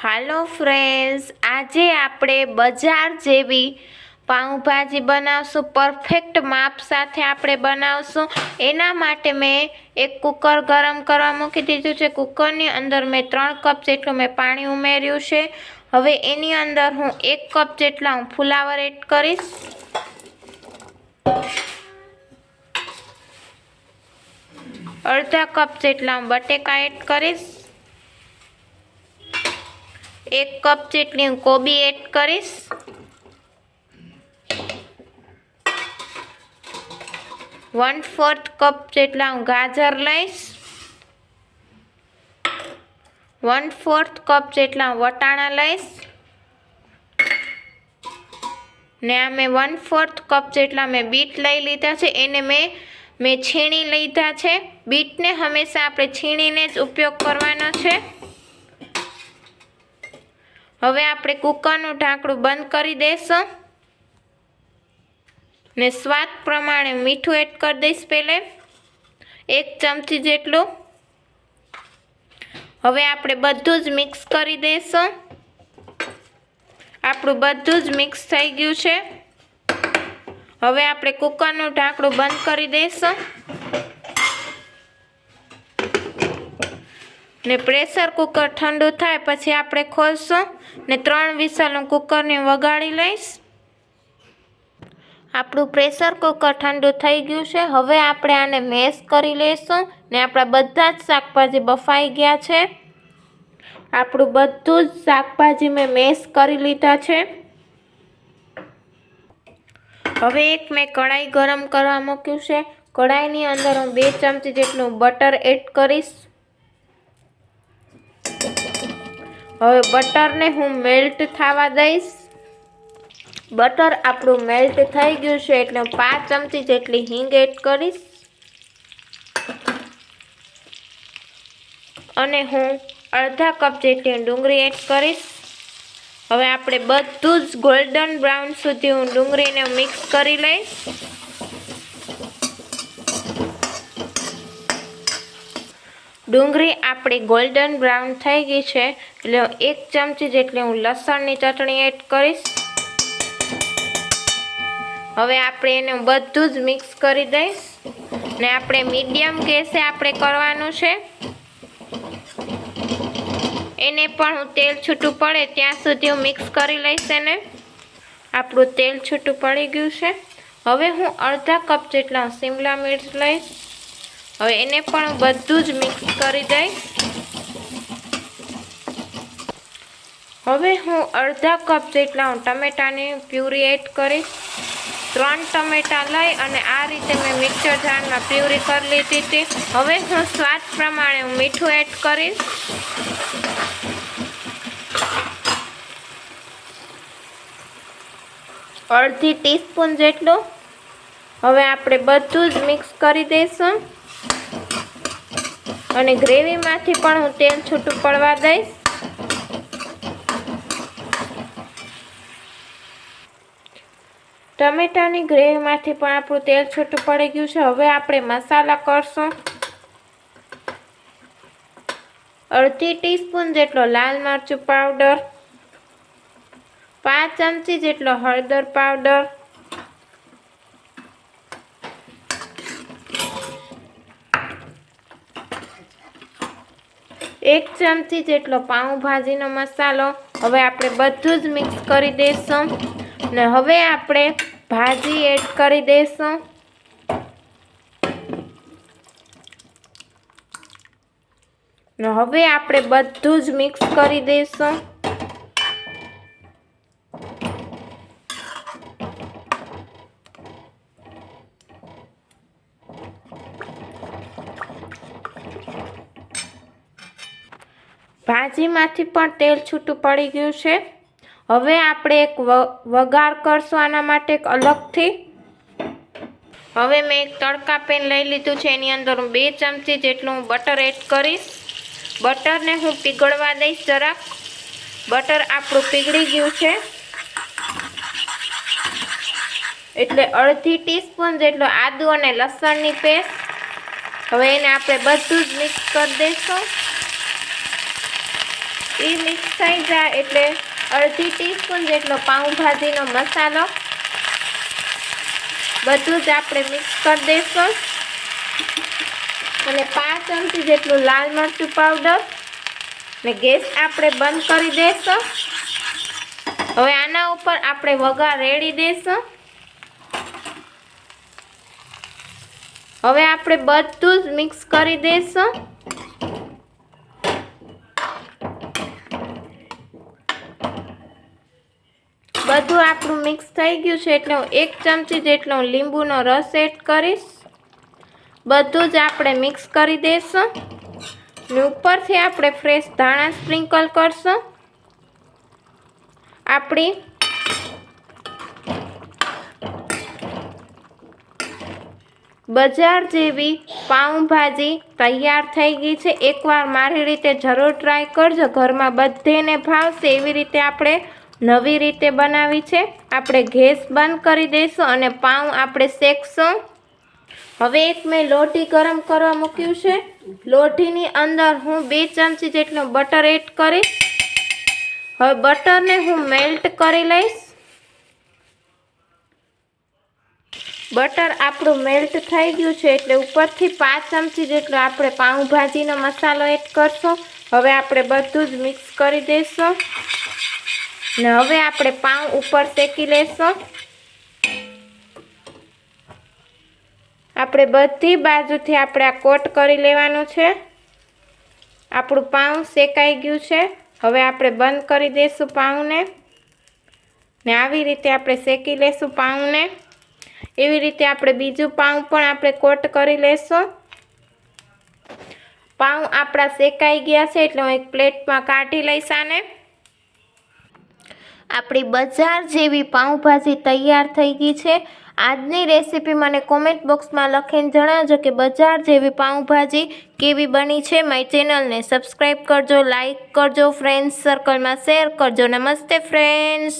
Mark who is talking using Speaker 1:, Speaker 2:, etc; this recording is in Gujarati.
Speaker 1: હાલો ફ્રેન્ડ્સ આજે આપણે બજાર જેવી પાઉંભાજી બનાવશું. પરફેક્ટ માપ સાથે આપણે બનાવશું. એના માટે મેં એક કુકર ગરમ કરવા મૂકી દીધું છે. કુકરની અંદર મેં ત્રણ કપ જેટલું મેં પાણી ઉમેર્યું છે. હવે એની અંદર હું એક કપ જેટલા હું ફુલાવર એડ કરીશ. અડધા કપ જેટલા હું બટેકા એડ કરીશ. એક કપ જેટલી હું કોબી એડ કરીશ. વન ફોર્થ કપ જેટલા હું ગાજર લઈશ. વન ફોર્થ કપ જેટલા હું વટાણા લઈશ. ને આ મેં વન ફોર્થ કપ જેટલા મેં બીટ લઈ લીધા છે, એને મેં મેં છીણી લીધા છે. બીટને હંમેશા આપણે છીણીને જ ઉપયોગ કરવાનો છે. હવે આપણે કુકરનું ઢાંકણું બંધ કરી દઈશું ને સ્વાદ પ્રમાણે મીઠું એડ કરી દઈશ પહેલે. એક ચમચી જેટલું. હવે આપણે બધું જ મિક્સ કરી દઈશું આપણું બધું જ મિક્સ થઈ ગયું છે. હવે આપણે કુકરનું ઢાંકણું બંધ કરી દઈશું ને પ્રેશર કુકર ઠંડુ થાય પછી આપણે ખોલશું ને ત્રણ વિસલ હું કુકરને વગાડી લઈશ. આપણું પ્રેશર કુકર ઠંડુ થઈ ગયું છે. હવે આપણે આને મેશ કરી લઈશું ને આપણા બધા જ શાકભાજી બફાઈ ગયા છે. આપણું બધું જ શાકભાજી મેં મેશ કરી લીધા છે. હવે એક મેં કઢાઈ ગરમ કરવા મૂક્યું છે. કઢાઈની અંદર હું બે ચમચી જેટલું બટર એડ કરીશ. હવે બટરને હું મેલ્ટ થવા દઈશ. બટર આપણું મેલ્ટ થઈ ગયું છે એટલે પાંચ ચમચી જેટલી હિંગ એડ કરીશ. અને હું અડધા કપ જેટલી ડુંગળી એડ કરીશ. હવે આપણે બધું જ ગોલ્ડન બ્રાઉન સુધી હું ડુંગળીને મિક્સ કરી લઈશ. ડુંગળી આપણી ગોલ્ડન બ્રાઉન થઈ ગઈ છે. એટલે એક ચમચી જેટલી હું લસણની ચટણી એડ કરીશ. હવે આપણે એને બધું જ મિક્સ કરી દઈશ. ને આપણે મીડિયમ ગેસે આપણે કરવાનું છે. એને પણ હું તેલ છૂટું પડે ત્યાં સુધી હું મિક્સ કરી લઈશ એને. આપણું તેલ છૂટું પડી ગયું છે. હવે હું અડધા કપ જેટલા શિમલા મિર્ચ લઈશ. હવે એને પણ બધું જ મિક્સ કરી દઈશ હવે હું અડધા કપ જેટલા હું ટમેટાની પ્યુરી એડ કરીશ ત્રણ ટમેટા લઈ અને આ રીતે મેં મિક્સર જારમાં પ્યુરી કરી લીધી હતી. હવે હું સ્વાદ પ્રમાણે હું મીઠું એડ કરીશ. અડધી ટીસ્પૂન જેટલું. હવે આપણે બધું જ મિક્સ કરી દઈશું. અને ગ્રેવીમાંથી પણ હું તેલ છૂટું પડવા દઈશ. ટમેટાની ગ્રેવીમાંથી પણ આપણું તેલ છૂટું પડી ગયું છે. હવે આપણે મસાલા કરશું. અડધી ટીસ્પૂન જેટલો લાલ મરચું પાવડર. પાંચ ચમચી જેટલો હળદર પાવડર. એક ચમચી જેટલો પાઉંભાજીનો મસાલો હવે આપણે બધું જ મિક્સ કરી દઈશું ને હવે આપણે ભાજી એડ કરી દઈશું ને હવે આપણે બધું જ મિક્સ કરી દઈશું ભાજીમાંથી પણ તેલ છૂટું પડી ગયું છે. હવે આપણે એક વઘાર કરશું આના માટે એક અલગથી. હવે મેં એક તડકા પેન લઈ લીધું છે, એની અંદર હું બે ચમચી જેટલું હું બટર એડ કરીશ. બટરને હું પીગળવા દઈશ જરાક. બટર આપણું પીગળી ગયું છે. એટલે અડધી ટીસ્પૂન જેટલો આદુ અને લસણની પેસ્ટ. હવે એને આપણે બધું જ મિક્સ કરી દઈશું. એ મિક્સ થઈ જાય એટલે અડધી ટીસ્પૂન જેટલો પાઉંભાજીનો મસાલો. બધું જ આપણે મિક્સ કરી દઈશું. અને પાંચ ચમચી જેટલું લાલ મરચું પાવડર ને ગેસ આપણે બંધ કરી દઈશું. હવે આના ઉપર આપણે વઘાર રેડી દઈશું. હવે આપણે બધું જ મિક્સ કરી દઈશું. બધું આપણું મિક્સ થઈ ગયું છે એટલે હું એક ચમચી જેટલો લીંબુનો રસ એડ કરીશ. બધું જ આપણે મિક્સ કરી દઈશું ને ઉપરથી આપણે ફ્રેશ ધાણા સ્પ્રિંકલ કરશું. આપણી બજાર જેવી પાઉંભાજી તૈયાર થઈ ગઈ છે. એકવાર મારી રીતે જરૂર ટ્રાય કરજો. ઘરમાં બધેને ભાવશે એવી રીતે આપણે નવી રીતે બનાવી છે. આપણે ગેસ બંધ કરી દઈશું અને પાઉં આપણે શેકશું. હવે એક મેં લોટી ગરમ કરવા મૂક્યું છે. લોટીની અંદર હું બે ચમચી જેટલું બટર એડ કરીશ. હવે બટરને હું મેલ્ટ કરી લઈશ. બટર આપણું મેલ્ટ થઈ ગયું છે એટલે ઉપરથી પાંચ ચમચી જેટલો આપણે પાઉંભાજીનો મસાલો એડ કરશું. હવે આપણે બધું જ મિક્સ કરી દઈશું. ને હવે આપણે પાઉં ઉપર શેકી લેશું. આપણે બધી બાજુથી આપણે આ કોટ કરી લેવાનું છે. આપણું પાઉં શેકાઈ ગયું છે. હવે આપણે બંધ કરી દઈશું પાઉંને. ને આવી રીતે આપણે શેકી લઈશું પાઉંને. એવી રીતે આપણે બીજું પાઉં પણ આપણે કોટ કરી લેશું. પાઉં આપણા શેકાઈ ગયા છે એટલે હું એક પ્લેટમાં કાઢી લઈશ આને. આપણી બજાર જેવી પાઉંભાજી તૈયાર થઈ ગઈ છે. આજની રેસીપી મને કોમેન્ટ બોક્સમાં લખીને જણાવજો કે બજાર જેવી પાઉંભાજી કેવી બની છે. મારી ચેનલને સબસ્ક્રાઈબ કરજો લાઈક કરજો ફ્રેન્ડ્સ સર્કલમાં શેર કરજો. નમસ્તે ફ્રેન્ડ્સ